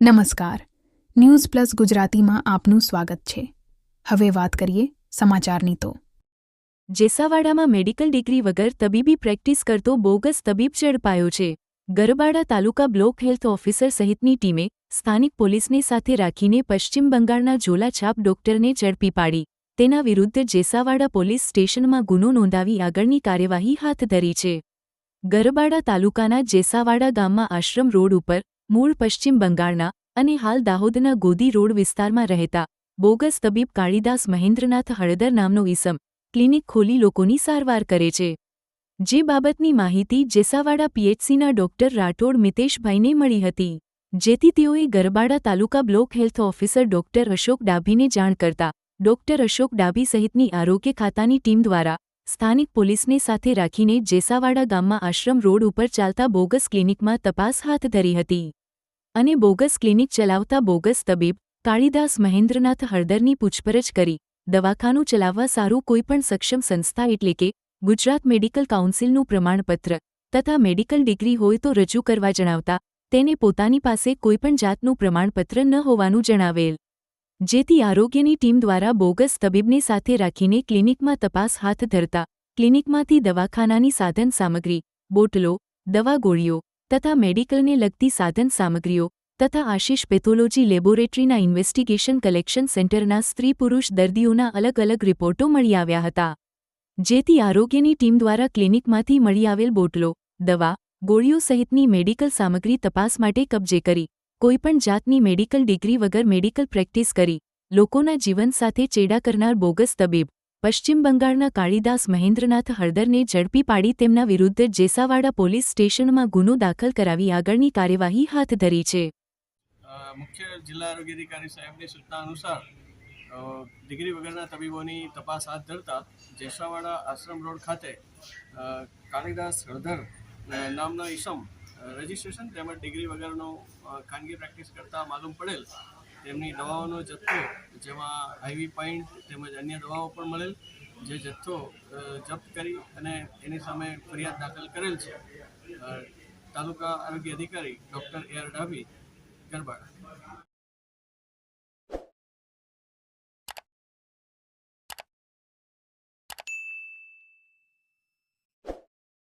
નમસ્કાર. News plus ગુજરાતીમાં આપનું સ્વાગત છે. હવે વાત કરીએ સમાચારની તો. જેસાવાડામાં મેડિકલ ડિગ્રી વગર તબીબી પ્રેક્ટિસ કરતો બોગસ તબીબ ઝડપાયો છે. Garbada taluka block health officer સહિતની ટીમે સ્થાનિક પોલીસને સાથે રાખીને પશ્ચિમ બંગાળના ઝોલાછાપ ડોક્ટરને ઝડપી પાડી. તેના વિરુદ્ધ જેસાવાડા પોલીસ સ્ટેશનમાં ગુનો નોંધાવી આગળની કાર્યવાહી હાથ ધરી છે. ગરબાડા તાલુકાના જેસાવાડા ગામમાં આશ્રમ રોડ ઉપર મૂળ પશ્ચિમ બંગાળના અને હાલ દાહોદના ગોદી રોડ વિસ્તારમાં રહેતા બોગસ તબીબ કાળીદાસ મહેન્દ્રનાથ હળદર નામનો ઈસમ ક્લિનિક ખોલી લોકોની સારવાર કરે છે. જે બાબતની માહિતી જેસાવાડા પીએચસીના ડોક્ટર રાઠોડ મિતેશભાઈને મળી હતી, જેથી તેઓએ Garbada taluka block health officer doctor Ashok ડાભીને જાણ કરતા ડોક્ટર અશોક ડાભી સહિતની આરોગ્ય ખાતાની ટીમ દ્વારા સ્થાનિક પોલીસને સાથે રાખીને જેસાવાડા ગામમાં આશ્રમ રોડ ઉપર ચાલતા બોગસ ક્લિનિકમાં તપાસ હાથ ધરી હતી. અને બોગસ ક્લિનિક ચલાવતા બોગસ તબીબ કાળીદાસ મહેન્દ્રનાથ હળદરની પૂછપરછ કરી. દવાખાનું ચલાવવા સારું કોઈપણ સક્ષમ સંસ્થા એટલે કે ગુજરાત મેડિકલ કાઉન્સિલનું પ્રમાણપત્ર તથા મેડિકલ ડિગ્રી હોય તો રજૂ કરવા જણાવતા, તેને પોતાની પાસે કોઈપણ જાતનું પ્રમાણપત્ર ન હોવાનું જણાવેલ. જેથી આરોગ્યની ટીમ દ્વારા બોગસ તબીબને સાથે રાખીને ક્લિનિકમાં તપાસ હાથ ધરતા, ક્લિનિકમાંથી દવાખાનાની સાધન સામગ્રી, બોટલો, દવા ગોળીઓ તથા મેડિકલને લગતી સાધન સામગ્રીઓ તથા આશિષ પેથોલોજી લેબોરેટરીના ઇન્વેસ્ટિગેશન કલેક્શન સેન્ટરના સ્ત્રી પુરુષ દર્દીઓના અલગ અલગ રિપોર્ટો મળી આવ્યા હતા. જેથી આરોગ્યની ટીમ દ્વારા ક્લિનિકમાંથી મળી આવેલ બોટલો, દવા, ગોળીઓ સહિતની મેડિકલ સામગ્રી તપાસ માટે કબજે કરી, કોઈપણ જાતની મેડિકલ ડિગ્રી વગર મેડિકલ પ્રેક્ટિસ કરી, લોકોના જીવન સાથે ચેડા કરનાર બોગસ તબીબ, પશ્ચિમ બંગાળના કાળીદાસ મહેન્દ્રનાથ હળદરને ઝડપી પાડી તેમના વિરુદ્ધ જેસાવાડા પોલીસ સ્ટેશનમાં ગુનો દાખલ કરાવી આગળની કાર્યવાહી હાથ ધરી છે. મુખ્ય જિલ્લા આરોગ્ય અધિકારી સાહેબની સૂચના અનુસાર ડિગ્રી વગરના તબીબોની તપાસ હાથ ધરતા જેસાવાડા આશ્રમ રોડ ખાતે કાળીદાસ હળધર નામનો ઈસમ રજીસ્ટ્રેશન રજિસ્ટ્રેશન તેમજ ડિગ્રી વગરનો ખાનગી પ્રેક્ટિસ કરતા માલુમ પડેલ. તેમની દવાઓનો જથ્થો, જેમાં આઈવી પોઈન્ટ તેમજ અન્ય દવાઓ પણ મળેલ, જે જથ્થો જપ્ત કરી અને એની સામે ફરિયાદ દાખલ કરેલ છે. તાલુકા આરોગ્ય અધિકારી doctor A R Dabhi Garbada